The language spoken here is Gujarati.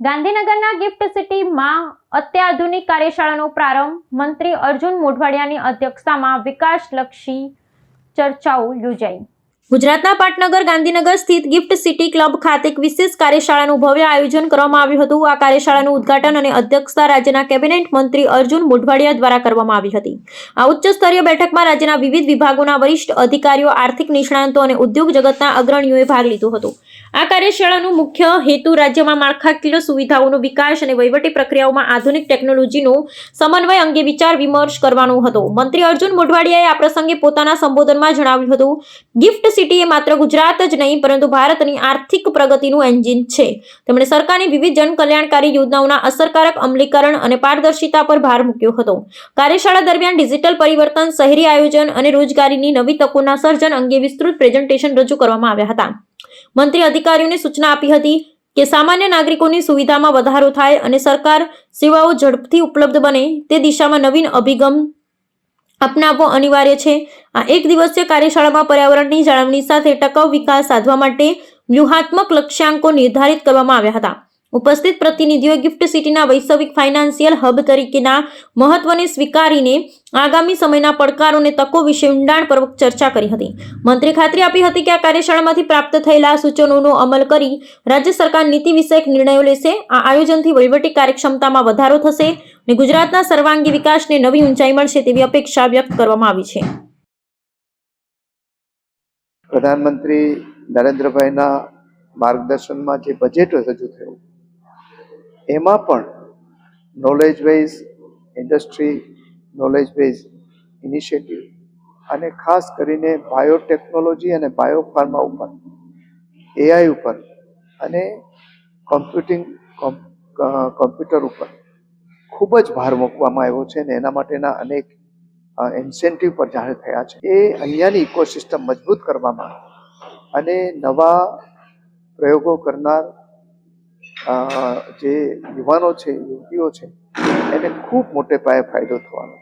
ગાંધીનગરના ગિફ્ટ સિટીમાં અત્યાધુનિક કાર્યશાળાનો પ્રારંભ. મંત્રી અર્જુન મોઢવાડિયાની અધ્યક્ષતામાં વિકાસલક્ષી ચર્ચાઓ યોજાઈ. ગુજરાતના પાટનગર ગાંધીનગર સ્થિત ગિફ્ટ સિટી ક્લબ ખાતે એક વિશેષ કાર્યશાળાનું ભવ્ય આયોજન કરવામાં આવ્યું હતું. આ કાર્યશાળાનું ઉદઘાટન અને અધ્યક્ષતા રાજ્યના કેબિનેટ મંત્રી અર્જુન મોઢવાડિયા દ્વારા કરવામાં આવી હતી. આ ઉચ્ચ સ્તરીય બેઠકમાં રાજ્યના વિવિધ વિભાગોના વરિષ્ઠ અધિકારીઓ, આર્થિક નિષ્ણાંતો અને ઉદ્યોગ જગતના અગ્રણીઓએ ભાગ લીધો હતો. આ કાર્યશાળાનું મુખ્ય હેતુ રાજ્યમાં માળખાકીય સુવિધાઓનો વિકાસ અને વહીવટી પ્રક્રિયાઓમાં આધુનિક ટેકનોલોજીનો સમન્વય અંગે વિચાર વિમર્શ કરવાનો હતો. મંત્રી અર્જુન મોઢવાડિયાએ આ પ્રસંગે પોતાના સંબોધનમાં જણાવ્યું હતું, ગિફ્ટ સિટી એ માત્ર ગુજરાત જ નહીં, પરંતુ ભારતની આર્થિક પ્રગતિનું એન્જિન છે. તેમણે સરકારની વિવિધ જનકલ્યાણકારી યોજનાઓના અસરકારક અમલીકરણ અને પારદર્શિતા પર ભાર મૂક્યો હતો. કાર્યશાળા દરમિયાન ડિજિટલ પરિવર્તન, શહેરી આયોજન અને રોજગારીની નવી તકોના સર્જન અંગે વિસ્તૃત પ્રેઝન્ટેશન રજૂ કરવામાં આવ્યા હતા. મંત્રી અધિકારીઓને સૂચના આપી હતી કે સામાન્ય નાગરિકોની સુવિધામાં વધારો થાય અને સરકાર સેવાઓ ઝડપથી ઉપલબ્ધ બને તે દિશામાં નવીન અભિગમ અપનાવવો અનિવાર્ય છે. આ એક દિવસીય કાર્યશાળામાં પર્યાવરણની જાળવણી સાથે ટકાઉ વિકાસ સાધવા માટે વ્યૂહાત્મક લક્ષ્યાંકો નિર્ધારિત કરવામાં આવ્યા હતા. ઉપસ્થિત પ્રતિનિધિઓએ ગિફ્ટ સિટીના વૈશ્વિક ફાઇનાન્શિયલ હબ તરીકેના મહત્વને સ્વીકારીને આગામી સમયના પડકારોને તકો વિશે ઊંડાણપૂર્વક ચર્ચા કરી હતી. મંત્રી ખાતરી આપી હતી કે આ કાર્યશાળામાંથી પ્રાપ્ત થયેલા સૂચનોનો અમલ કરી રાજ્ય સરકાર નીતિ વિષયક નિર્ણયો લેશે, આ આયોજનથી વહીવટી કાર્યક્ષમતામાં વધારો થશે અને ગુજરાતના સર્વાંગી વિકાસને નવી ઊંચાઈ મળશે તેવી અપેક્ષા વ્યક્ત કરવામાં આવી છે. પ્રધાનમંત્રી નરેન્દ્રભાઈના માર્ગદર્શનમાં જે બજેટ રજૂ થયું એમાં પણ knowledge base industry knowledge base initiative અને ખાસ કરીને બાયોટેકનોલોજી અને બાયોફાર્મા ઉપર એઆઈ ઉપર અને કોમ્પ્યુટિંગ કોમ્પ્યુટર ઉપર ખૂબ જ ભાર મૂકવામાં આવ્યો છે અને એના માટેના અનેક ઇન્સેન્ટિવ પર જાહેર થયા છે. એ અહીંયાની ઇકોસિસ્ટમ મજબૂત કરવામાં અને નવા પ્રયોગો કરનાર જે યુવાનો છે યુવતીઓ છે એને ખૂબ મોટે પાયે ફાયદો થવાનો છે.